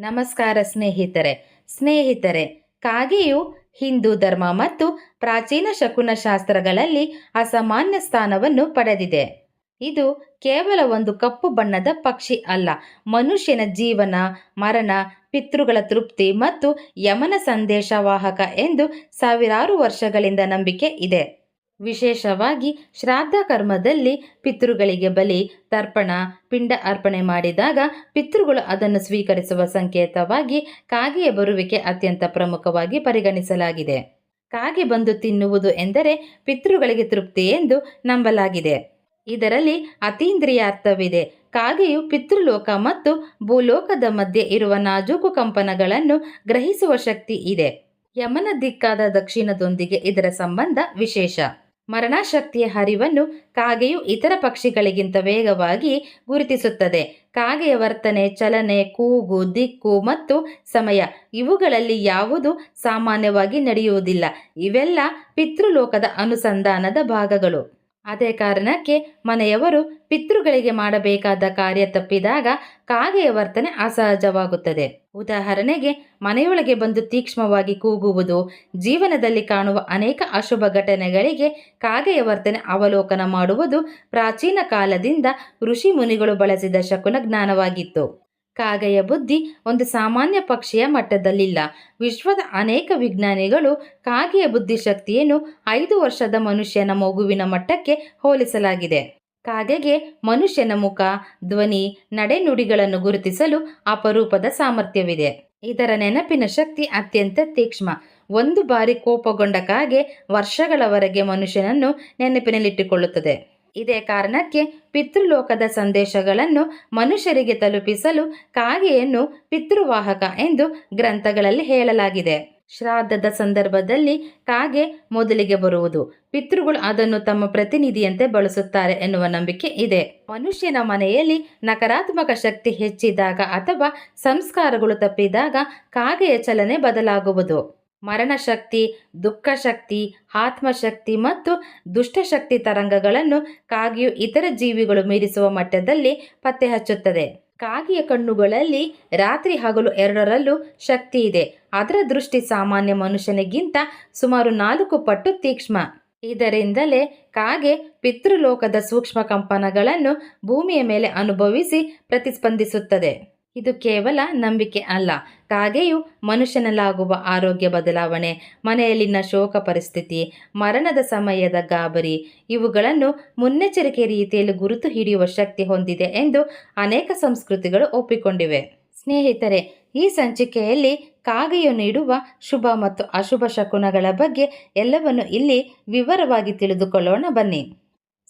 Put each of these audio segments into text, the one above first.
ನಮಸ್ಕಾರ ಸ್ನೇಹಿತರೆ. ಸ್ನೇಹಿತರೆ, ಕಾಗೆಯು ಹಿಂದೂ ಧರ್ಮ ಮತ್ತು ಪ್ರಾಚೀನ ಶಕುನ ಶಾಸ್ತ್ರಗಳಲ್ಲಿ ಅಸಾಮಾನ್ಯ ಸ್ಥಾನವನ್ನು ಪಡೆದಿದೆ. ಇದು ಕೇವಲ ಒಂದು ಕಪ್ಪು ಬಣ್ಣದ ಪಕ್ಷಿ ಅಲ್ಲ. ಮನುಷ್ಯನ ಜೀವನ, ಮರಣ, ಪಿತೃಗಳ ತೃಪ್ತಿ ಮತ್ತು ಯಮನ ಸಂದೇಶವಾಹಕ ಎಂದು ಸಾವಿರಾರು ವರ್ಷಗಳಿಂದ ನಂಬಿಕೆ ಇದೆ. ವಿಶೇಷವಾಗಿ ಶ್ರಾದ್ದ ಕರ್ಮದಲ್ಲಿ ಪಿತೃಗಳಿಗೆ ಬಲಿ, ತರ್ಪಣ, ಪಿಂಡ ಅರ್ಪಣೆ ಮಾಡಿದಾಗ ಪಿತೃಗಳು ಅದನ್ನು ಸ್ವೀಕರಿಸುವ ಸಂಕೇತವಾಗಿ ಕಾಗೆಯ ಬರುವಿಕೆ ಅತ್ಯಂತ ಪ್ರಮುಖವಾಗಿ ಪರಿಗಣಿಸಲಾಗಿದೆ. ಕಾಗೆ ಬಂದು ತಿನ್ನುವುದು ಎಂದರೆ ಪಿತೃಗಳಿಗೆ ತೃಪ್ತಿ ಎಂದು ನಂಬಲಾಗಿದೆ. ಇದರಲ್ಲಿ ಅತೀಂದ್ರಿಯ ಅರ್ಥವಿದೆ ಕಾಗೆಯು ಪಿತೃಲೋಕ ಮತ್ತು ಭೂಲೋಕದ ಮಧ್ಯೆ ಇರುವ ನಾಜೂಕು ಕಂಪನಗಳನ್ನು ಗ್ರಹಿಸುವ ಶಕ್ತಿ ಇದೆ. ಯಮನ ದಿಕ್ಕಾದ ದಕ್ಷಿಣದೊಂದಿಗೆ ಇದರ ಸಂಬಂಧ ವಿಶೇಷ. ಮರಣಶಕ್ತಿಯ ಹರಿವನ್ನು ಕಾಗೆಯು ಇತರ ಪಕ್ಷಿಗಳಿಗಿಂತ ವೇಗವಾಗಿ ಗುರುತಿಸುತ್ತದೆ. ಕಾಗೆಯ ವರ್ತನೆ, ಚಲನೆ, ಕೂಗು, ದಿಕ್ಕು ಮತ್ತು ಸಮಯ ಇವುಗಳಲ್ಲಿ ಯಾವುದು ಸಾಮಾನ್ಯವಾಗಿ ನಡೆಯುವುದಿಲ್ಲ. ಇವೆಲ್ಲ ಪಿತೃಲೋಕದ ಅನುಸಂಧಾನದ ಭಾಗಗಳು. ಅದೇ ಕಾರಣಕ್ಕೆ ಮನೆಯವರು ಪಿತೃಗಳಿಗೆ ಮಾಡಬೇಕಾದ ಕಾರ್ಯ ತಪ್ಪಿದಾಗ ಕಾಗೆಯ ವರ್ತನೆ ಅಸಹಜವಾಗುತ್ತದೆ. ಉದಾಹರಣೆಗೆ, ಮನೆಯೊಳಗೆ ಬಂದು ತೀಕ್ಷ್ಮವಾಗಿ ಕೂಗುವುದು, ಜೀವನದಲ್ಲಿ ಕಾಣುವ ಅನೇಕ ಅಶುಭ ಘಟನೆಗಳಿಗೆ ಕಾಗೆಯ ವರ್ತನೆ ಅವಲೋಕನ ಮಾಡುವುದು ಪ್ರಾಚೀನ ಕಾಲದಿಂದ ಋಷಿ ಮುನಿಗಳು ಬಳಸಿದ ಶಕುನ ಜ್ಞಾನವಾಗಿತ್ತು. ಕಾಗೆಯ ಬುದ್ಧಿ ಒಂದು ಸಾಮಾನ್ಯ ಪಕ್ಷಿಯ ಮಟ್ಟದಲ್ಲಿಲ್ಲ. ವಿಶ್ವದ ಅನೇಕ ವಿಜ್ಞಾನಿಗಳು ಕಾಗೆಯ ಬುದ್ಧಿಶಕ್ತಿಯನ್ನು ಐದು ವರ್ಷದ ಮನುಷ್ಯನ ಮಗುವಿನ ಮಟ್ಟಕ್ಕೆ ಹೋಲಿಸಲಾಗಿದೆ. ಕಾಗೆಗೆ ಮನುಷ್ಯನ ಮುಖ, ಧ್ವನಿ, ನಡೆನುಡಿಗಳನ್ನು ಗುರುತಿಸಲು ಅಪರೂಪದ ಸಾಮರ್ಥ್ಯವಿದೆ. ಇದರ ನೆನಪಿನ ಶಕ್ತಿ ಅತ್ಯಂತ ತೀಕ್ಷ್ಮ. ಒಂದು ಬಾರಿ ಕೋಪಗೊಂಡ ಕಾಗೆ ವರ್ಷಗಳವರೆಗೆ ಮನುಷ್ಯನನ್ನು ನೆನಪಿನಲ್ಲಿಟ್ಟುಕೊಳ್ಳುತ್ತದೆ. ಇದೇ ಕಾರಣಕ್ಕೆ ಪಿತೃಲೋಕದ ಸಂದೇಶಗಳನ್ನು ಮನುಷ್ಯರಿಗೆ ತಲುಪಿಸಲು ಕಾಗೆಯನ್ನು ಪಿತೃವಾಹಕ ಎಂದು ಗ್ರಂಥಗಳಲ್ಲಿ ಹೇಳಲಾಗಿದೆ. ಶ್ರಾದ್ದದ ಸಂದರ್ಭದಲ್ಲಿ ಕಾಗೆ ಮೊದಲಿಗೆ ಬರುವುದು. ಪಿತೃಗಳು ಅದನ್ನು ತಮ್ಮ ಪ್ರತಿನಿಧಿಯಂತೆ ಬಳಸುತ್ತಾರೆ ಎನ್ನುವ ನಂಬಿಕೆ ಇದೆ. ಮನುಷ್ಯನ ಮನೆಯಲ್ಲಿ ನಕಾರಾತ್ಮಕ ಶಕ್ತಿ ಹೆಚ್ಚಿದಾಗ ಅಥವಾ ಸಂಸ್ಕಾರಗಳು ತಪ್ಪಿದಾಗ ಕಾಗೆಯ ಚಲನೆ ಬದಲಾಗುವುದು. ಮರಣಶಕ್ತಿ, ದುಃಖಶಕ್ತಿ, ಆತ್ಮಶಕ್ತಿ ಮತ್ತು ದುಷ್ಟಶಕ್ತಿ ತರಂಗಗಳನ್ನು ಕಾಗೆಯು ಇತರ ಜೀವಿಗಳು ಮೀರಿಸುವ ಮಟ್ಟದಲ್ಲಿ ಪತ್ತೆ ಹಚ್ಚುತ್ತದೆ. ಕಾಗೆಯ ಕಣ್ಣುಗಳಲ್ಲಿ ರಾತ್ರಿ ಹಗಲು ಎರಡರಲ್ಲೂ ಶಕ್ತಿ ಇದೆ. ಅದರ ದೃಷ್ಟಿ ಸಾಮಾನ್ಯ ಮನುಷ್ಯನಿಗಿಂತ ಸುಮಾರು ನಾಲ್ಕು ಪಟ್ಟು ತೀಕ್ಷ್ಮ. ಇದರಿಂದಲೇ ಕಾಗೆ ಪಿತೃಲೋಕದ ಸೂಕ್ಷ್ಮ ಕಂಪನಗಳನ್ನು ಭೂಮಿಯ ಮೇಲೆ ಅನುಭವಿಸಿ ಪ್ರತಿಸ್ಪಂದಿಸುತ್ತದೆ. ಇದು ಕೇವಲ ನಂಬಿಕೆ ಅಲ್ಲ. ಕಾಗೆಯು ಮನುಷ್ಯನಲ್ಲಾಗುವ ಆರೋಗ್ಯ ಬದಲಾವಣೆ, ಮನೆಯಲ್ಲಿನ ಶೋಕ ಪರಿಸ್ಥಿತಿ, ಮರಣದ ಸಮಯದ ಗಾಬರಿ, ಇವುಗಳನ್ನು ಮುನ್ನೆಚ್ಚರಿಕೆ ರೀತಿಯಲ್ಲಿ ಗುರುತು ಹಿಡಿಯುವ ಶಕ್ತಿ ಹೊಂದಿದೆ ಎಂದು ಅನೇಕ ಸಂಸ್ಕೃತಿಗಳು ಒಪ್ಪಿಕೊಂಡಿವೆ. ಸ್ನೇಹಿತರೆ, ಈ ಸಂಚಿಕೆಯಲ್ಲಿ ಕಾಗೆಯು ನೀಡುವ ಶುಭ ಮತ್ತು ಅಶುಭ ಶಕುನಗಳ ಬಗ್ಗೆ ಎಲ್ಲವನ್ನು ಇಲ್ಲಿ ವಿವರವಾಗಿ ತಿಳಿದುಕೊಳ್ಳೋಣ ಬನ್ನಿ.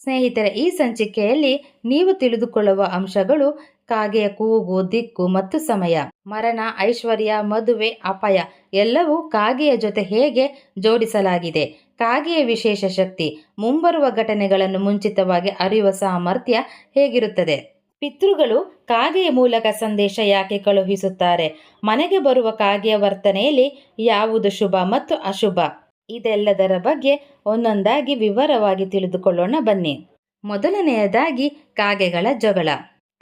ಸ್ನೇಹಿತರೆ, ಈ ಸಂಚಿಕೆಯಲ್ಲಿ ನೀವು ತಿಳಿದುಕೊಳ್ಳುವ ಅಂಶಗಳು ಕಾಗೆಯ ಕೂಗು, ದಿಕ್ಕು ಮತ್ತು ಸಮಯ. ಮರಣ, ಐಶ್ವರ್ಯ, ಮದುವೆ, ಅಪಾಯ ಎಲ್ಲವೂ ಕಾಗೆಯ ಜೊತೆ ಹೇಗೆ ಜೋಡಿಸಲಾಗಿದೆ? ಕಾಗೆಯ ವಿಶೇಷ ಶಕ್ತಿ, ಮುಂಬರುವ ಘಟನೆಗಳನ್ನು ಮುಂಚಿತವಾಗಿ ಅರಿಯುವ ಸಾಮರ್ಥ್ಯ ಹೇಗಿರುತ್ತದೆ? ಪಿತೃಗಳು ಕಾಗೆಯ ಮೂಲಕ ಸಂದೇಶ ಯಾಕೆ ಕಳುಹಿಸುತ್ತಾರೆ? ಮನೆಗೆ ಬರುವ ಕಾಗೆಯ ವರ್ತನೆಯಲ್ಲಿ ಯಾವುದು ಶುಭ ಮತ್ತು ಅಶುಭ? ಇದೆಲ್ಲದರ ಬಗ್ಗೆ ಒಂದೊಂದಾಗಿ ವಿವರವಾಗಿ ತಿಳಿದುಕೊಳ್ಳೋಣ ಬನ್ನಿ. ಮೊದಲನೆಯದಾಗಿ ಕಾಗೆಗಳ ಜಗಳ.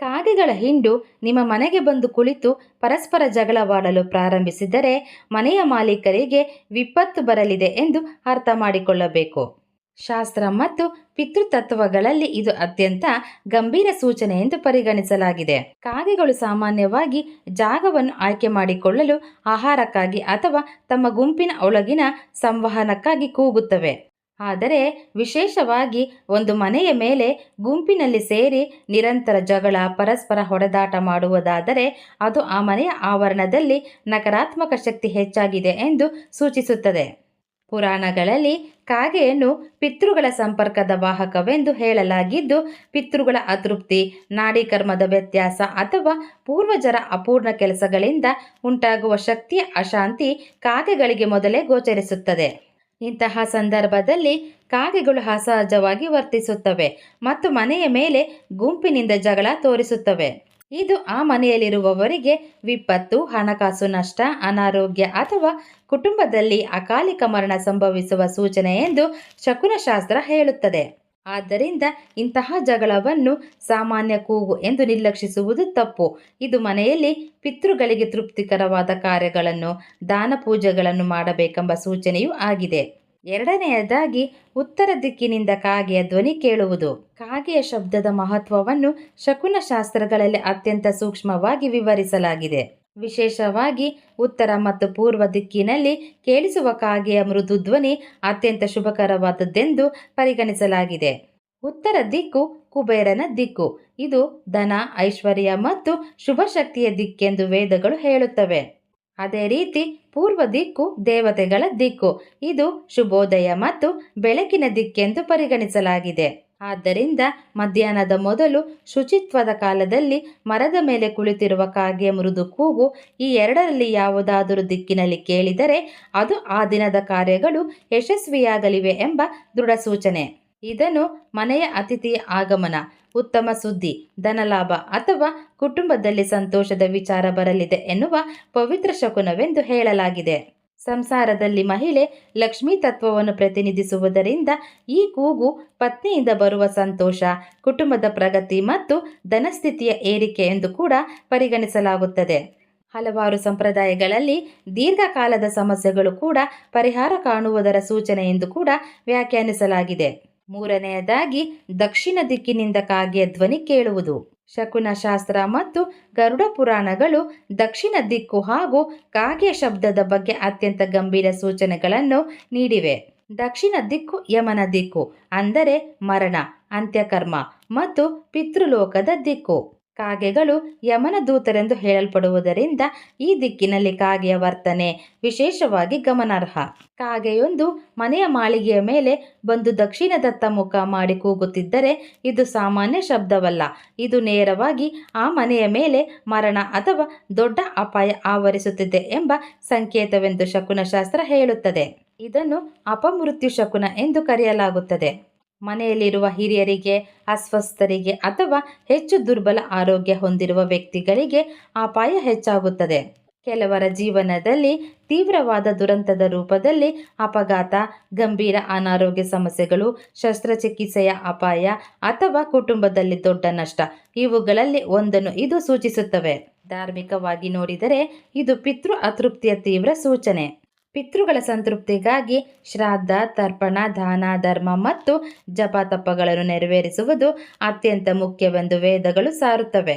ಕಾಗೆಗಳ ಹಿಂಡು ನಿಮ್ಮ ಮನೆಗೆ ಬಂದು ಕುಳಿತು ಪರಸ್ಪರ ಜಗಳವಾಡಲು ಪ್ರಾರಂಭಿಸಿದರೆ ಮನೆಯ ಮಾಲೀಕರಿಗೆ ವಿಪತ್ತು ಬರಲಿದೆ ಎಂದು ಅರ್ಥ ಮಾಡಿಕೊಳ್ಳಬೇಕು. ಶಾಸ್ತ್ರ ಮತ್ತು ಪಿತೃತತ್ವಗಳಲ್ಲಿ ಇದು ಅತ್ಯಂತ ಗಂಭೀರ ಸೂಚನೆ ಎಂದು ಪರಿಗಣಿಸಲಾಗಿದೆ. ಕಾಗೆಗಳು ಸಾಮಾನ್ಯವಾಗಿ ಜಾಗವನ್ನು ಆಯ್ಕೆ ಮಾಡಿಕೊಳ್ಳಲು ಆಹಾರಕ್ಕಾಗಿ ಅಥವಾ ತಮ್ಮ ಗುಂಪಿನ ಒಳಗಿನ ಸಂವಹನಕ್ಕಾಗಿ ಕೂಗುತ್ತವೆ. ಆದರೆ ವಿಶೇಷವಾಗಿ ಒಂದು ಮನೆಯ ಮೇಲೆ ಗುಂಪಿನಲ್ಲಿ ಸೇರಿ ನಿರಂತರ ಜಗಳ, ಪರಸ್ಪರ ಹೊಡೆದಾಟ ಮಾಡುವುದಾದರೆ ಅದು ಆ ಮನೆಯ ಆವರಣದಲ್ಲಿ ನಕಾರಾತ್ಮಕ ಶಕ್ತಿ ಹೆಚ್ಚಾಗಿದೆ ಎಂದು ಸೂಚಿಸುತ್ತದೆ. ಪುರಾಣಗಳಲ್ಲಿ ಕಾಗೆಯನ್ನು ಪಿತೃಗಳ ಸಂಪರ್ಕದ ವಾಹಕವೆಂದು ಹೇಳಲಾಗಿದ್ದು, ಪಿತೃಗಳ ಅತೃಪ್ತಿ ನಾಡಿಕರ್ಮದ ವ್ಯತ್ಯಾಸ ಅಥವಾ ಪೂರ್ವಜರ ಅಪೂರ್ಣ ಕೆಲಸಗಳಿಂದ ಉಂಟಾಗುವ ಶಕ್ತಿಯ ಅಶಾಂತಿ ಕಾಗೆಗಳಿಗೆ ಮೊದಲೇ ಗೋಚರಿಸುತ್ತದೆ. ಇಂತಹ ಸಂದರ್ಭದಲ್ಲಿ ಕಾಗೆಗಳು ಅಸಹಜವಾಗಿ ವರ್ತಿಸುತ್ತವೆ ಮತ್ತು ಮನೆಯ ಮೇಲೆ ಗುಂಪಿನಿಂದ ಜಗಳ ತೋರಿಸುತ್ತವೆ. ಇದು ಆ ಮನೆಯಲ್ಲಿರುವವರಿಗೆ ವಿಪತ್ತು, ಹಣಕಾಸು ನಷ್ಟ, ಅನಾರೋಗ್ಯ ಅಥವಾ ಕುಟುಂಬದಲ್ಲಿ ಅಕಾಲಿಕ ಮರಣ ಸಂಭವಿಸುವ ಸೂಚನೆ ಎಂದು ಶಕುನಶಾಸ್ತ್ರ ಹೇಳುತ್ತದೆ. ಆದ್ದರಿಂದ ಇಂತಹ ಜಗಳವನ್ನು ಸಾಮಾನ್ಯ ಕೂಗು ಎಂದು ನಿರ್ಲಕ್ಷಿಸುವುದು ತಪ್ಪು. ಇದು ಮನೆಯಲ್ಲಿ ಪಿತೃಗಳಿಗೆ ತೃಪ್ತಿಕರವಾದ ಕಾರ್ಯಗಳನ್ನು, ದಾನ ಪೂಜೆಗಳನ್ನು ಮಾಡಬೇಕೆಂಬ ಸೂಚನೆಯೂ ಆಗಿದೆ. ಎರಡನೆಯದಾಗಿ, ಉತ್ತರ ದಿಕ್ಕಿನಿಂದ ಕಾಗೆಯ ಧ್ವನಿ ಕೇಳುವುದು. ಕಾಗೆಯ ಶಬ್ದದ ಮಹತ್ವವನ್ನು ಶಕುನ ಶಾಸ್ತ್ರಗಳಲ್ಲಿ ಅತ್ಯಂತ ಸೂಕ್ಷ್ಮವಾಗಿ ವಿವರಿಸಲಾಗಿದೆ. ವಿಶೇಷವಾಗಿ ಉತ್ತರ ಮತ್ತು ಪೂರ್ವ ದಿಕ್ಕಿನಲ್ಲಿ ಕೇಳಿಸುವ ಕಾಗೆಯ ಮೃದು ಧ್ವನಿ ಅತ್ಯಂತ ಶುಭಕರವಾದದ್ದೆಂದು ಪರಿಗಣಿಸಲಾಗಿದೆ. ಉತ್ತರ ದಿಕ್ಕು ಕುಬೇರನ ದಿಕ್ಕು. ಇದು ಧನ, ಐಶ್ವರ್ಯ ಮತ್ತು ಶುಭ ಶಕ್ತಿಯ ದಿಕ್ಕೆಂದು ವೇದಗಳು ಹೇಳುತ್ತವೆ. ಅದೇ ರೀತಿ ಪೂರ್ವ ದಿಕ್ಕು ದೇವತೆಗಳ ದಿಕ್ಕು. ಇದು ಶುಭೋದಯ ಮತ್ತು ಬೆಳಕಿನ ದಿಕ್ಕೆಂದು ಪರಿಗಣಿಸಲಾಗಿದೆ. ಆದ್ದರಿಂದ ಮಧ್ಯಾಹ್ನದ ಮೊದಲು ಶುಚಿತ್ವದ ಕಾಲದಲ್ಲಿ ಮರದ ಮೇಲೆ ಕುಳಿತಿರುವ ಕಾಗೆ ಮೃದು ಕೂಗು ಈ ಎರಡರಲ್ಲಿ ಯಾವುದಾದರೂ ದಿಕ್ಕಿನಲ್ಲಿ ಕೇಳಿದರೆ ಅದು ಆ ದಿನದ ಕಾರ್ಯಗಳು ಯಶಸ್ವಿಯಾಗಲಿವೆ ಎಂಬ ದೃಢ ಸೂಚನೆ. ಇದನ್ನು ಮನೆಯ ಅತಿಥಿಯ ಆಗಮನ, ಉತ್ತಮ ಸುದ್ದಿ, ಧನಲಾಭ ಅಥವಾ ಕುಟುಂಬದಲ್ಲಿ ಸಂತೋಷದ ವಿಚಾರ ಬರಲಿದೆ ಎನ್ನುವ ಪವಿತ್ರ ಶಕುನವೆಂದು ಹೇಳಲಾಗಿದೆ. ಸಂಸಾರದಲ್ಲಿ ಮಹಿಳೆ ಲಕ್ಷ್ಮೀ ತತ್ವವನ್ನು ಪ್ರತಿನಿಧಿಸುವುದರಿಂದ ಈ ಕೂಗು ಪತ್ನಿಯಿಂದ ಬರುವ ಸಂತೋಷ, ಕುಟುಂಬದ ಪ್ರಗತಿ ಮತ್ತು ಧನಸ್ಥಿತಿಯ ಏರಿಕೆ ಎಂದು ಕೂಡ ಪರಿಗಣಿಸಲಾಗುತ್ತದೆ. ಹಲವಾರು ಸಂಪ್ರದಾಯಗಳಲ್ಲಿ ದೀರ್ಘಕಾಲದ ಸಮಸ್ಯೆಗಳು ಕೂಡ ಪರಿಹಾರ ಕಾಣುವುದರ ಸೂಚನೆ ಎಂದು ಕೂಡ ವ್ಯಾಖ್ಯಾನಿಸಲಾಗಿದೆ. ಮೂರನೆಯದಾಗಿ ದಕ್ಷಿಣ ದಿಕ್ಕಿನಿಂದ ಕಾಗೆಯ ಧ್ವನಿ ಕೇಳುವುದು. ಶಕುನ ಶಾಸ್ತ್ರ ಮತ್ತು ಗರುಡ ಪುರಾಣಗಳು ದಕ್ಷಿಣ ದಿಕ್ಕು ಹಾಗೂ ಕಾಗೆ ಶಬ್ದದ ಬಗ್ಗೆ ಅತ್ಯಂತ ಗಂಭೀರ ಸೂಚನೆಗಳನ್ನು ನೀಡಿವೆ. ದಕ್ಷಿಣ ದಿಕ್ಕು ಯಮನ ದಿಕ್ಕು, ಅಂದರೆ ಮರಣ, ಅಂತ್ಯಕರ್ಮ ಮತ್ತು ಪಿತೃಲೋಕದ ದಿಕ್ಕು. ಕಾಗೆಗಳು ಯಮನ ದೂತರೆಂದು ಹೇಳಲ್ಪಡುವುದರಿಂದ ಈ ದಿಕ್ಕಿನಲ್ಲಿ ಕಾಗೆಯ ವರ್ತನೆ ವಿಶೇಷವಾಗಿ ಗಮನಾರ್ಹ. ಕಾಗೆಯೊಂದು ಮನೆಯ ಮಾಳಿಗೆಯ ಮೇಲೆ ಬಂದು ದಕ್ಷಿಣದತ್ತ ಮುಖ ಮಾಡಿ ಕೂಗುತ್ತಿದ್ದರೆ ಇದು ಸಾಮಾನ್ಯ ಶಬ್ದವಲ್ಲ. ಇದು ನೇರವಾಗಿ ಆ ಮನೆಯ ಮೇಲೆ ಮರಣ ಅಥವಾ ದೊಡ್ಡ ಅಪಾಯ ಆವರಿಸುತ್ತಿದೆ ಎಂಬ ಸಂಕೇತವೆಂದು ಶಕುನಶಾಸ್ತ್ರ ಹೇಳುತ್ತದೆ. ಇದನ್ನು ಅಪಮೃತ್ಯು ಶಕುನ ಎಂದು ಕರೆಯಲಾಗುತ್ತದೆ. ಮನೆಯಲ್ಲಿರುವ ಹಿರಿಯರಿಗೆ, ಅಸ್ವಸ್ಥರಿಗೆ ಅಥವಾ ಹೆಚ್ಚು ದುರ್ಬಲ ಆರೋಗ್ಯ ಹೊಂದಿರುವ ವ್ಯಕ್ತಿಗಳಿಗೆ ಅಪಾಯ ಹೆಚ್ಚಾಗುತ್ತದೆ. ಕೆಲವರ ಜೀವನದಲ್ಲಿ ತೀವ್ರವಾದ ದುರಂತದ ರೂಪದಲ್ಲಿ ಅಪಘಾತ, ಗಂಭೀರ ಅನಾರೋಗ್ಯ ಸಮಸ್ಯೆಗಳು, ಶಸ್ತ್ರಚಿಕಿತ್ಸೆಯ ಅಪಾಯ ಅಥವಾ ಕುಟುಂಬದಲ್ಲಿ ದೊಡ್ಡ ನಷ್ಟ, ಇವುಗಳಲ್ಲಿ ಒಂದನ್ನು ಇದು ಸೂಚಿಸುತ್ತವೆ. ಧಾರ್ಮಿಕವಾಗಿ ನೋಡಿದರೆ ಇದು ಪಿತೃ ಅತೃಪ್ತಿಯ ತೀವ್ರ ಸೂಚನೆ. ಪಿತೃಗಳ ಸಂತೃಪ್ತಿಗಾಗಿ ಶ್ರಾದ್ದ, ತರ್ಪಣ, ದಾನ, ಧರ್ಮ ಮತ್ತು ಜಪತಪ್ಪಗಳನ್ನು ನೆರವೇರಿಸುವುದು ಅತ್ಯಂತ ಮುಖ್ಯವೆಂದು ವೇದಗಳು ಸಾರುತ್ತವೆ.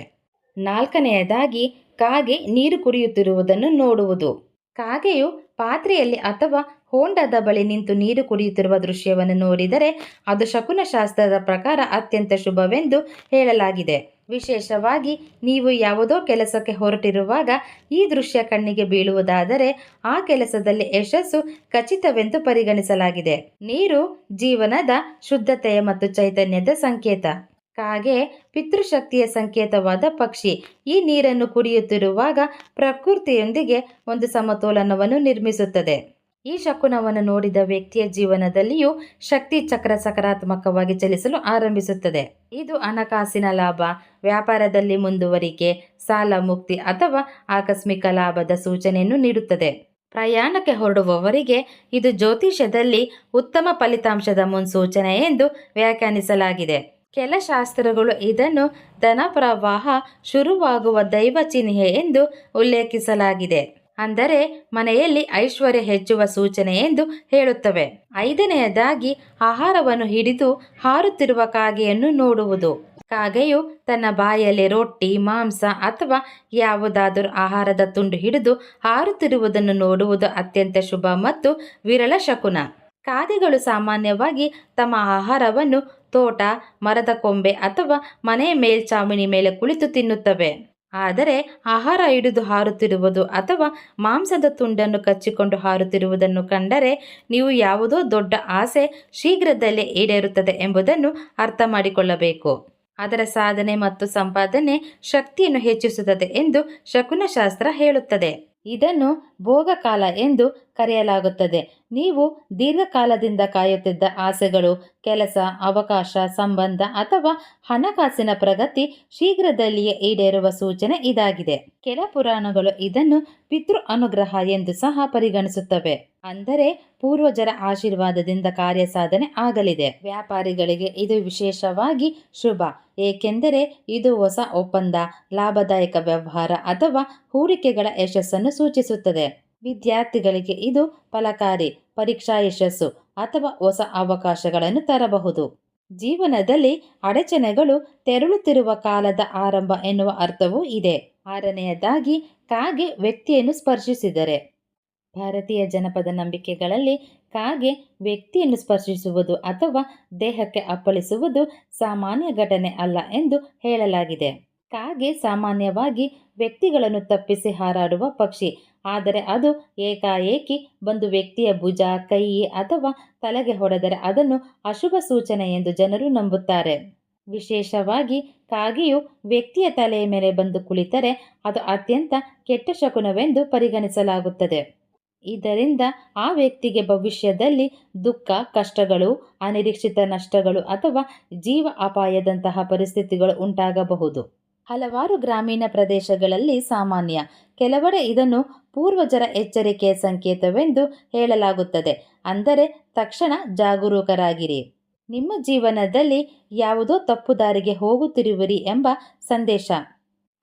ನಾಲ್ಕನೆಯದಾಗಿ, ಕಾಗೆ ನೀರು ಕುಡಿಯುತ್ತಿರುವುದನ್ನು ನೋಡುವುದು. ಕಾಗೆಯು ಪಾತ್ರೆಯಲ್ಲಿ ಅಥವಾ ಹೋಂಡದ ಬಳಿ ನಿಂತು ನೀರು ಕುಡಿಯುತ್ತಿರುವ ದೃಶ್ಯವನ್ನು ನೋಡಿದರೆ ಅದು ಶಕುನಶಾಸ್ತ್ರದ ಪ್ರಕಾರ ಅತ್ಯಂತ ಶುಭವೆಂದು ಹೇಳಲಾಗಿದೆ. ವಿಶೇಷವಾಗಿ ನೀವು ಯಾವುದೋ ಕೆಲಸಕ್ಕೆ ಹೊರಟಿರುವಾಗ ಈ ದೃಶ್ಯ ಕಣ್ಣಿಗೆ ಬೀಳುವುದಾದರೆ ಆ ಕೆಲಸದಲ್ಲಿ ಯಶಸ್ಸು ಖಚಿತವೆಂದು ಪರಿಗಣಿಸಲಾಗಿದೆ. ನೀರು, ಜೀವನದ ಶುದ್ಧತೆಯ ಮತ್ತು ಚೈತನ್ಯದ ಸಂಕೇತ. ಹಾಗೆ ಪಿತೃಶಕ್ತಿಯ ಸಂಕೇತವಾದ ಪಕ್ಷಿ. ಈ ನೀರನ್ನು ಕುಡಿಯುತ್ತಿರುವಾಗ ಪ್ರಕೃತಿಯೊಂದಿಗೆ ಒಂದು ಸಮತೋಲನವನ್ನು ನಿರ್ಮಿಸುತ್ತದೆ. ಈ ಶಕುನವನ್ನು ನೋಡಿದ ವ್ಯಕ್ತಿಯ ಜೀವನದಲ್ಲಿಯೂ ಶಕ್ತಿ ಚಕ್ರ ಸಕಾರಾತ್ಮಕವಾಗಿ ಚಲಿಸಲು ಆರಂಭಿಸುತ್ತದೆ. ಇದು ಹಣಕಾಸಿನ ಲಾಭ, ವ್ಯಾಪಾರದಲ್ಲಿ ಮುಂದುವರಿಕೆ, ಸಾಲ ಮುಕ್ತಿ ಅಥವಾ ಆಕಸ್ಮಿಕ ಲಾಭದ ಸೂಚನೆಯನ್ನು ನೀಡುತ್ತದೆ. ಪ್ರಯಾಣಕ್ಕೆ ಹೊರಡುವವರಿಗೆ ಇದು ಜ್ಯೋತಿಷ್ಯದಲ್ಲಿ ಉತ್ತಮ ಫಲಿತಾಂಶದ ಮುನ್ಸೂಚನೆ ಎಂದು ವ್ಯಾಖ್ಯಾನಿಸಲಾಗಿದೆ. ಕೆಲ ಶಾಸ್ತ್ರಗಳು ಇದನ್ನು ಧನ ಪ್ರವಾಹ ಶುರುವಾಗುವ ದೈವ ಚಿಹ್ನೆ ಎಂದು ಉಲ್ಲೇಖಿಸಲಾಗಿದೆ. ಅಂದರೆ ಮನೆಯಲ್ಲಿ ಐಶ್ವರ್ಯ ಹೆಚ್ಚುವ ಸೂಚನೆ ಎಂದು ಹೇಳುತ್ತವೆ. ಐದನೆಯದಾಗಿ, ಆಹಾರವನ್ನು ಹಿಡಿದು ಹಾರುತ್ತಿರುವ ಕಾಗೆಯನ್ನು ನೋಡುವುದು. ಕಾಗೆಯು ತನ್ನ ಬಾಯಲ್ಲಿ ರೊಟ್ಟಿ, ಮಾಂಸ ಅಥವಾ ಯಾವುದಾದರೂ ಆಹಾರದ ತುಂಡು ಹಿಡಿದು ಹಾರುತ್ತಿರುವುದನ್ನು ನೋಡುವುದು ಅತ್ಯಂತ ಶುಭ ಮತ್ತು ವಿರಳ ಶಕುನ. ಕಾಗೆಗಳು ಸಾಮಾನ್ಯವಾಗಿ ತಮ್ಮ ಆಹಾರವನ್ನು ತೋಟ, ಮರದ ಕೊಂಬೆ ಅಥವಾ ಮನೆಯ ಮೇಲ್ಚಾವಣಿ ಮೇಲೆ ಕುಳಿತು ತಿನ್ನುತ್ತವೆ. ಆದರೆ ಆಹಾರ ಹಿಡಿದು ಹಾರುತ್ತಿರುವುದು ಅಥವಾ ಮಾಂಸದ ತುಂಡನ್ನು ಕಚ್ಚಿಕೊಂಡು ಹಾರುತ್ತಿರುವುದನ್ನು ಕಂಡರೆ ನೀವು ಯಾವುದೋ ದೊಡ್ಡ ಆಸೆ ಶೀಘ್ರದಲ್ಲೇ ಈಡೇರುತ್ತದೆ ಎಂಬುದನ್ನು ಅರ್ಥ ಮಾಡಿಕೊಳ್ಳಬೇಕು. ಅದರ ಸಾಧನೆ ಮತ್ತು ಸಂಪಾದನೆ ಶಕ್ತಿಯನ್ನು ಹೆಚ್ಚಿಸುತ್ತದೆ ಎಂದು ಶಕುನಶಾಸ್ತ್ರ ಹೇಳುತ್ತದೆ. ಇದನ್ನು ಭೋಗಕಾಲ ಎಂದು ಕರೆಯಲಾಗುತ್ತದೆ. ನೀವು ದೀರ್ಘಕಾಲದಿಂದ ಕಾಯುತ್ತಿದ್ದ ಆಸೆಗಳು, ಕೆಲಸ, ಅವಕಾಶ, ಸಂಬಂಧ ಅಥವಾ ಹಣಕಾಸಿನ ಪ್ರಗತಿ ಶೀಘ್ರದಲ್ಲಿಯೇ ಈಡೇರುವ ಸೂಚನೆ ಇದಾಗಿದೆ. ಕೆಲ ಪುರಾಣಗಳು ಇದನ್ನು ಪಿತೃ ಅನುಗ್ರಹ ಎಂದು ಸಹ ಪರಿಗಣಿಸುತ್ತವೆ. ಅಂದರೆ ಪೂರ್ವಜರ ಆಶೀರ್ವಾದದಿಂದ ಕಾರ್ಯ ಸಾಧನೆ ಆಗಲಿದೆ. ವ್ಯಾಪಾರಿಗಳಿಗೆ ಇದು ವಿಶೇಷವಾಗಿ ಶುಭ. ಏಕೆಂದರೆ ಇದು ಹೊಸ ಒಪ್ಪಂದ, ಲಾಭದಾಯಕ ವ್ಯವಹಾರ ಅಥವಾ ಹೂಡಿಕೆಗಳ ಯಶಸ್ಸನ್ನು ಸೂಚಿಸುತ್ತದೆ. ವಿದ್ಯಾರ್ಥಿಗಳಿಗೆ ಇದು ಫಲಕಾರಿ, ಪರೀಕ್ಷಾ ಯಶಸ್ಸು ಅಥವಾ ಹೊಸ ಅವಕಾಶಗಳನ್ನು ತರಬಹುದು. ಜೀವನದಲ್ಲಿ ಅಡಚಣೆಗಳು ತೆರಳುತ್ತಿರುವ ಕಾಲದ ಆರಂಭ ಎನ್ನುವ ಅರ್ಥವೂ ಇದೆ. ಆರನೆಯದಾಗಿ, ಕಾಗೆ ವ್ಯಕ್ತಿಯನ್ನು ಸ್ಪರ್ಶಿಸಿದರೆ. ಭಾರತೀಯ ಜನಪದ ನಂಬಿಕೆಗಳಲ್ಲಿ ಕಾಗೆ ವ್ಯಕ್ತಿಯನ್ನು ಸ್ಪರ್ಶಿಸುವುದು ಅಥವಾ ದೇಹಕ್ಕೆ ಅಪ್ಪಳಿಸುವುದು ಸಾಮಾನ್ಯ ಘಟನೆ ಅಲ್ಲ ಎಂದು ಹೇಳಲಾಗಿದೆ. ಕಾಗೆ ಸಾಮಾನ್ಯವಾಗಿ ವ್ಯಕ್ತಿಗಳನ್ನು ತಪ್ಪಿಸಿ ಹಾರಾಡುವ ಪಕ್ಷಿ ಆದರೆ ಅದು ಏಕಾಏಕಿ ಬಂದು ವ್ಯಕ್ತಿಯ ಭುಜ, ಕೈ ಅಥವಾ ತಲೆಗೆ ಹೊಡೆದರೆ ಅದನ್ನು ಅಶುಭ ಸೂಚನೆ ಎಂದು ಜನರು ನಂಬುತ್ತಾರೆ. ವಿಶೇಷವಾಗಿ ಕಾಗೆಯು ವ್ಯಕ್ತಿಯ ತಲೆಯ ಮೇಲೆ ಬಂದು ಕುಳಿತರೆ ಅದು ಅತ್ಯಂತ ಕೆಟ್ಟ ಶಕುನವೆಂದು ಪರಿಗಣಿಸಲಾಗುತ್ತದೆ. ಇದರಿಂದ ಆ ವ್ಯಕ್ತಿಗೆ ಭವಿಷ್ಯದಲ್ಲಿ ದುಃಖ, ಕಷ್ಟಗಳು, ಅನಿರೀಕ್ಷಿತ ನಷ್ಟಗಳು ಅಥವಾ ಜೀವ ಅಪಾಯದಂತಹ ಪರಿಸ್ಥಿತಿಗಳು ಉಂಟಾಗಬಹುದು. ಹಲವಾರು ಗ್ರಾಮೀಣ ಪ್ರದೇಶಗಳಲ್ಲಿ ಸಾಮಾನ್ಯ. ಕೆಲವೆಡೆ ಇದನ್ನು ಪೂರ್ವಜರ ಎಚ್ಚರಿಕೆಯ ಸಂಕೇತವೆಂದು ಹೇಳಲಾಗುತ್ತದೆ. ಅಂದರೆ, ತಕ್ಷಣ ಜಾಗರೂಕರಾಗಿರಿ. ನಿಮ್ಮ ಜೀವನದಲ್ಲಿ ಯಾವುದೋ ತಪ್ಪು ದಾರಿಗೆ ಹೋಗುತ್ತಿರುವಿರಿ ಎಂಬ ಸಂದೇಶ.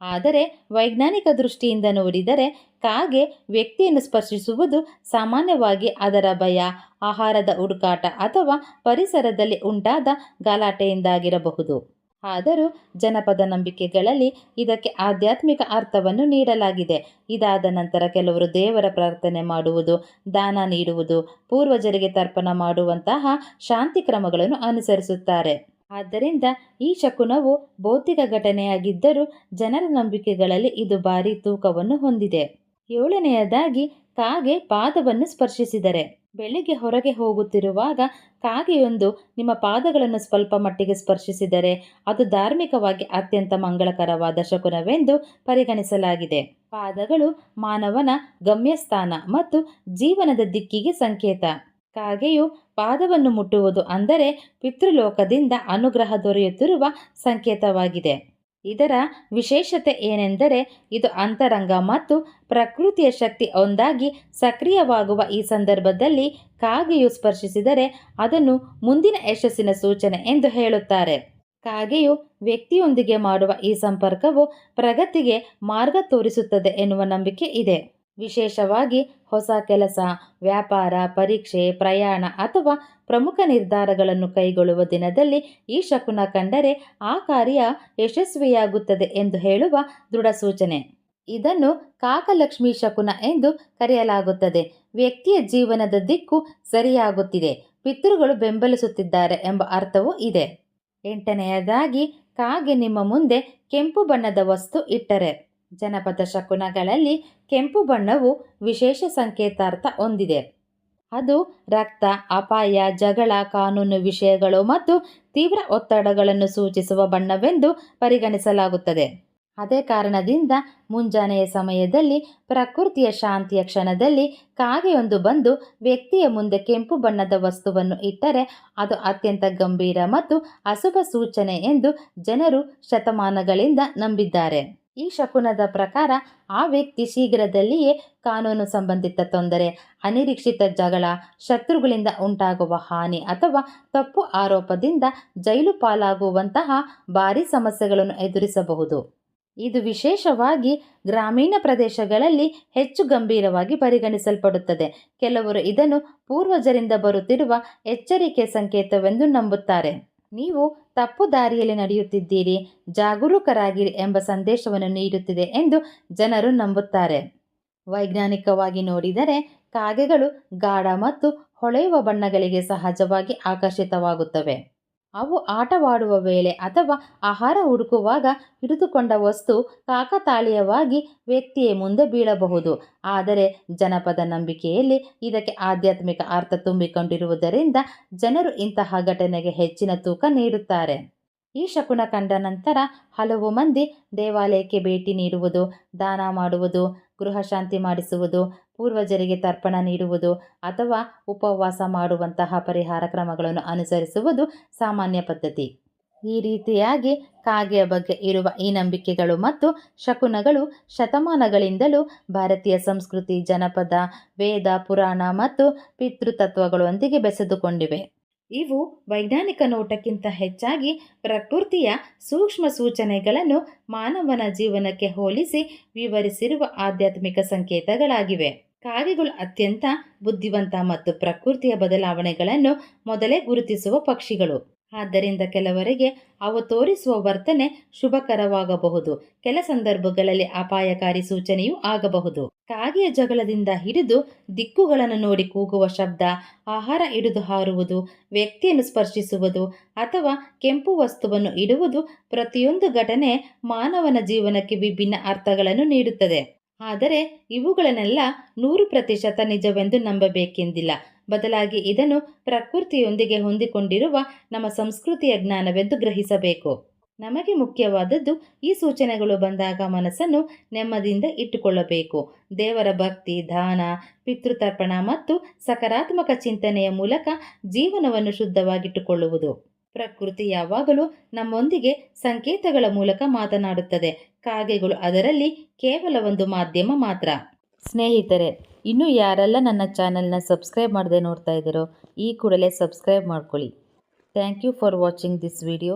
ಆದರೆ, ವೈಜ್ಞಾನಿಕ ದೃಷ್ಟಿಯಿಂದ ನೋಡಿದರೆ, ಕಾಗೆ ವ್ಯಕ್ತಿಯನ್ನು ಸ್ಪರ್ಶಿಸುವುದು ಸಾಮಾನ್ಯವಾಗಿ ಅದರ ಭಯ, ಆಹಾರದ ಹುಡುಕಾಟ ಅಥವಾ ಪರಿಸರದಲ್ಲಿ ಉಂಟಾದ ಗಲಾಟೆಯಿಂದಾಗಿರಬಹುದು. ಆದರೂ ಜನಪದ ನಂಬಿಕೆಗಳಲ್ಲಿ ಇದಕ್ಕೆ ಆಧ್ಯಾತ್ಮಿಕ ಅರ್ಥವನ್ನು ನೀಡಲಾಗಿದೆ. ಇದಾದ ನಂತರ ಕೆಲವರು ದೇವರ ಪ್ರಾರ್ಥನೆ ಮಾಡುವುದು, ದಾನ ನೀಡುವುದು, ಪೂರ್ವಜರಿಗೆ ತರ್ಪಣ ಮಾಡುವಂತಹ ಶಾಂತಿ ಕ್ರಮಗಳನ್ನು ಅನುಸರಿಸುತ್ತಾರೆ. ಆದ್ದರಿಂದ ಈ ಶಕುನವು ಭೌತಿಕ ಘಟನೆಯಾಗಿದ್ದರೂ ಜನರ ನಂಬಿಕೆಗಳಲ್ಲಿ ಇದು ಭಾರಿ ತೂಕವನ್ನು ಹೊಂದಿದೆ. ಏಳನೆಯದಾಗಿ ಕಾಗೆ ಪಾದವನ್ನು ಸ್ಪರ್ಶಿಸಿದರೆ, ಬೆಳಿಗ್ಗೆ ಹೊರಗೆ ಹೋಗುತ್ತಿರುವಾಗ ಕಾಗೆಯೊಂದು ನಿಮ್ಮ ಪಾದಗಳನ್ನು ಸ್ವಲ್ಪ ಮಟ್ಟಿಗೆ ಸ್ಪರ್ಶಿಸಿದರೆ ಅದು ಧಾರ್ಮಿಕವಾಗಿ ಅತ್ಯಂತ ಮಂಗಳಕರವಾದ ಶಕುನವೆಂದು ಪರಿಗಣಿಸಲಾಗಿದೆ. ಪಾದಗಳು ಮಾನವನ ಗಮ್ಯಸ್ಥಾನ ಮತ್ತು ಜೀವನದ ದಿಕ್ಕಿಗೆ ಸಂಕೇತ. ಕಾಗೆಯು ಪಾದವನ್ನು ಮುಟ್ಟುವುದು ಅಂದರೆ ಪಿತೃಲೋಕದಿಂದ ಅನುಗ್ರಹ ದೊರೆಯುತ್ತಿರುವ ಸಂಕೇತವಾಗಿದೆ. ಇದರ ವಿಶೇಷತೆ ಏನೆಂದರೆ ಇದು ಅಂತರಂಗ ಮತ್ತು ಪ್ರಕೃತಿಯ ಶಕ್ತಿ ಒಂದಾಗಿ ಸಕ್ರಿಯವಾಗುವ ಈ ಸಂದರ್ಭದಲ್ಲಿ ಕಾಗೆಯು ಸ್ಪರ್ಶಿಸಿದರೆ ಅದನ್ನು ಮುಂದಿನ ಯಶಸ್ಸಿನ ಸೂಚನೆ ಎಂದು ಹೇಳುತ್ತಾರೆ. ಕಾಗೆಯು ವ್ಯಕ್ತಿಯೊಂದಿಗೆ ಮಾಡುವ ಈ ಸಂಪರ್ಕವು ಪ್ರಗತಿಗೆ ಮಾರ್ಗ ತೋರಿಸುತ್ತದೆ ಎನ್ನುವ ನಂಬಿಕೆ ಇದೆ. ವಿಶೇಷವಾಗಿ ಹೊಸ ಕೆಲಸ, ವ್ಯಾಪಾರ, ಪರೀಕ್ಷೆ, ಪ್ರಯಾಣ ಅಥವಾ ಪ್ರಮುಖ ನಿರ್ಧಾರಗಳನ್ನು ಕೈಗೊಳ್ಳುವ ದಿನದಲ್ಲಿ ಈ ಶಕುನ ಕಂಡರೆ ಆ ಕಾರ್ಯ ಯಶಸ್ವಿಯಾಗುತ್ತದೆ ಎಂದು ಹೇಳುವ ದೃಢ ಸೂಚನೆ ಇದನ್ನು ಕಾಕಲಕ್ಷ್ಮಿ ಶಕುನ ಎಂದು ಕರೆಯಲಾಗುತ್ತದೆ. ವ್ಯಕ್ತಿಯ ಜೀವನದ ದಿಕ್ಕು ಸರಿಯಾಗುತ್ತಿದೆ. ಪಿತೃಗಳು ಬೆಂಬಲಿಸುತ್ತಿದ್ದಾರೆ ಎಂಬ ಅರ್ಥವೂ ಇದೆ. ಎಂಟನೆಯದಾಗಿ, ಕಾಗೆ ನಿಮ್ಮ ಮುಂದೆ ಕೆಂಪು ಬಣ್ಣದ ವಸ್ತು ಇಟ್ಟರೆ. ಜನಪದ ಶಕುನಗಳಲ್ಲಿ ಕೆಂಪು ಬಣ್ಣವು ವಿಶೇಷ ಸಂಕೇತಾರ್ಥ ಹೊಂದಿದೆ. ಅದು ರಕ್ತ, ಅಪಾಯ, ಜಗಳ, ಕಾನೂನು ವಿಷಯಗಳು ಮತ್ತು ತೀವ್ರ ಒತ್ತಡಗಳನ್ನು ಸೂಚಿಸುವ ಬಣ್ಣವೆಂದು ಪರಿಗಣಿಸಲಾಗುತ್ತದೆ. ಅದೇ ಕಾರಣದಿಂದ ಮುಂಜಾನೆಯ ಸಮಯದಲ್ಲಿ ಪ್ರಕೃತಿಯ ಶಾಂತಿಯ ಕ್ಷಣದಲ್ಲಿ ಕಾಗೆಯೊಂದು ಬಂದು ವ್ಯಕ್ತಿಯ ಮುಂದೆ ಕೆಂಪು ಬಣ್ಣದ ವಸ್ತುವನ್ನು ಇಟ್ಟರೆ ಅದು ಅತ್ಯಂತ ಗಂಭೀರ ಮತ್ತು ಅಶುಭ ಸೂಚನೆ ಎಂದು ಜನರು ಶತಮಾನಗಳಿಂದ ನಂಬಿದ್ದಾರೆ. ಈ ಶಕುನದ ಪ್ರಕಾರ ಆ ವ್ಯಕ್ತಿ ಶೀಘ್ರದಲ್ಲಿಯೇ ಕಾನೂನು ಸಂಬಂಧಿತ ತೊಂದರೆ, ಅನಿರೀಕ್ಷಿತ ಜಗಳ, ಶತ್ರುಗಳಿಂದ ಉಂಟಾಗುವ ಹಾನಿ ಅಥವಾ ತಪ್ಪು ಆರೋಪದಿಂದ ಜೈಲು ಪಾಲಾಗುವಂತಹ ಭಾರಿ ಸಮಸ್ಯೆಗಳನ್ನು ಎದುರಿಸಬಹುದು. ಇದು ವಿಶೇಷವಾಗಿ ಗ್ರಾಮೀಣ ಪ್ರದೇಶಗಳಲ್ಲಿ ಹೆಚ್ಚು ಗಂಭೀರವಾಗಿ ಪರಿಗಣಿಸಲ್ಪಡುತ್ತದೆ. ಕೆಲವರು ಇದನ್ನು ಪೂರ್ವಜರಿಂದ ಬರುತ್ತಿರುವ ಎಚ್ಚರಿಕೆ ಸಂಕೇತವೆಂದು ನಂಬುತ್ತಾರೆ. ನೀವು ತಪ್ಪು ದಾರಿಯಲ್ಲಿ ನಡೆಯುತ್ತಿದ್ದೀರಿ ಜಾಗರೂಕರಾಗಿರಿ ಎಂಬ ಸಂದೇಶವನ್ನು ನೀಡುತ್ತಿದೆ ಎಂದು ಜನರು ನಂಬುತ್ತಾರೆ. ವೈಜ್ಞಾನಿಕವಾಗಿ ನೋಡಿದರೆ ಕಾಗೆಗಳು ಗಾಢ ಮತ್ತು ಹೊಳೆಯುವ ಬಣ್ಣಗಳಿಗೆ ಸಹಜವಾಗಿ ಆಕರ್ಷಿತವಾಗುತ್ತವೆ. ಅವು ಆಟವಾಡುವ ವೇಳೆ ಅಥವಾ ಆಹಾರ ಹುಡುಕುವಾಗ ಹಿಡಿದುಕೊಂಡ ವಸ್ತು ಕಾಕತಾಳೀಯವಾಗಿ ವ್ಯಕ್ತಿಯ ಮುಂದೆ ಬೀಳಬಹುದು. ಆದರೆ ಜನಪದ ನಂಬಿಕೆಯಲ್ಲಿ ಇದಕ್ಕೆ ಆಧ್ಯಾತ್ಮಿಕ ಅರ್ಥ ತುಂಬಿಕೊಂಡಿರುವುದರಿಂದ ಜನರು ಇಂತಹ ಘಟನೆಗೆ ಹೆಚ್ಚಿನ ತೂಕ ನೀಡುತ್ತಾರೆ. ಈ ಶಕುನ ಕಂಡ ನಂತರ ಹಲವು ಮಂದಿ ದೇವಾಲಯಕ್ಕೆ ಭೇಟಿ ನೀಡುವುದು, ದಾನ ಮಾಡುವುದು ಗೃಹಶಾಂತಿ ಮಾಡಿಸುವುದು ಪೂರ್ವಜರಿಗೆ ತರ್ಪಣ ನೀಡುವುದು ಅಥವಾ ಉಪವಾಸ ಮಾಡುವಂತಹ ಪರಿಹಾರ ಕ್ರಮಗಳನ್ನು ಅನುಸರಿಸುವುದು ಸಾಮಾನ್ಯ ಪದ್ಧತಿ. ಈ ರೀತಿಯಾಗಿ ಕಾಗೆಯ ಬಗ್ಗೆ ಇರುವ ಈ ನಂಬಿಕೆಗಳು ಮತ್ತು ಶಕುನಗಳು ಶತಮಾನಗಳಿಂದಲೂ ಭಾರತೀಯ ಸಂಸ್ಕೃತಿ, ಜನಪದ, ವೇದ, ಪುರಾಣ ಮತ್ತು ಪಿತೃತತ್ವಗಳೊಂದಿಗೆ ಬೆಸೆದುಕೊಂಡಿವೆ. ಇವು ವೈಜ್ಞಾನಿಕ ನೋಟಕ್ಕಿಂತ ಹೆಚ್ಚಾಗಿ ಪ್ರಕೃತಿಯ ಸೂಕ್ಷ್ಮ ಸೂಚನೆಗಳನ್ನು ಮಾನವನ ಜೀವನಕ್ಕೆ ಹೋಲಿಸಿ ವಿವರಿಸಿರುವ ಆಧ್ಯಾತ್ಮಿಕ ಸಂಕೇತಗಳಾಗಿವೆ. ಕಾಗೆಗಳು ಅತ್ಯಂತ ಬುದ್ಧಿವಂತ ಮತ್ತು ಪ್ರಕೃತಿಯ ಬದಲಾವಣೆಗಳನ್ನು ಮೊದಲೇ ಗುರುತಿಸುವ ಪಕ್ಷಿಗಳು. ಆದ್ದರಿಂದ ಕೆಲವರಿಗೆ ಅವು ತೋರಿಸುವ ವರ್ತನೆ ಶುಭಕರವಾಗಬಹುದು. ಕೆಲ ಸಂದರ್ಭಗಳಲ್ಲಿ ಅಪಾಯಕಾರಿ ಸೂಚನೆಯೂ ಆಗಬಹುದು. ಕಾಗೆಯ ಜಗಳದಿಂದ ಹಿಡಿದು ದಿಕ್ಕುಗಳನ್ನು ನೋಡಿ ಕೂಗುವ ಶಬ್ದ, ಆಹಾರ ಹಿಡಿದು ಹಾರುವುದು, ವ್ಯಕ್ತಿಯನ್ನು ಸ್ಪರ್ಶಿಸುವುದು ಅಥವಾ ಕೆಂಪು ವಸ್ತುವನ್ನು ಇಡುವುದು ಪ್ರತಿಯೊಂದು ಘಟನೆ ಮಾನವನ ಜೀವನಕ್ಕೆ ವಿಭಿನ್ನ ಅರ್ಥಗಳನ್ನು ನೀಡುತ್ತದೆ. ಆದರೆ ಇವುಗಳನ್ನೆಲ್ಲ ನೂರು ಪ್ರತಿಶತ ನಿಜವೆಂದು ನಂಬಬೇಕೆಂದಿಲ್ಲ. ಬದಲಾಗಿ ಇದನ್ನು ಪ್ರಕೃತಿಯೊಂದಿಗೆ ಹೊಂದಿಕೊಂಡಿರುವ ನಮ್ಮ ಸಂಸ್ಕೃತಿಯ ಜ್ಞಾನವೆಂದು ಗ್ರಹಿಸಬೇಕು. ನಮಗೆ ಮುಖ್ಯವಾದದ್ದು ಈ ಸೂಚನೆಗಳು ಬಂದಾಗ ಮನಸ್ಸನ್ನು ನೆಮ್ಮದಿಯಿಂದ ಇಟ್ಟುಕೊಳ್ಳಬೇಕು. ದೇವರ ಭಕ್ತಿ, ದಾನ, ಪಿತೃತರ್ಪಣ ಮತ್ತು ಸಕಾರಾತ್ಮಕ ಚಿಂತನೆಯ ಮೂಲಕ ಜೀವನವನ್ನು ಶುದ್ಧವಾಗಿಟ್ಟುಕೊಳ್ಳುವುದು. ಪ್ರಕೃತಿ ಯಾವಾಗಲೂ ನಮ್ಮೊಂದಿಗೆ ಸಂಕೇತಗಳ ಮೂಲಕ ಮಾತನಾಡುತ್ತದೆ. ಕಾಗೆಗಳು. ಅದರಲ್ಲಿ ಕೇವಲ ಒಂದು ಮಾಧ್ಯಮ ಮಾತ್ರ. ಸ್ನೇಹಿತರೆ, ಇನ್ನೂ ಯಾರೆಲ್ಲ ನನ್ನ ಚಾನಲ್ನ ಸಬ್ಸ್ಕ್ರೈಬ್ ಮಾಡದೆ ನೋಡ್ತಾ ಇದ್ದಾರೋ, ಈ ಕೂಡಲೇ ಸಬ್ಸ್ಕ್ರೈಬ್ ಮಾಡ್ಕೊಳ್ಳಿ. Thank you for watching this video.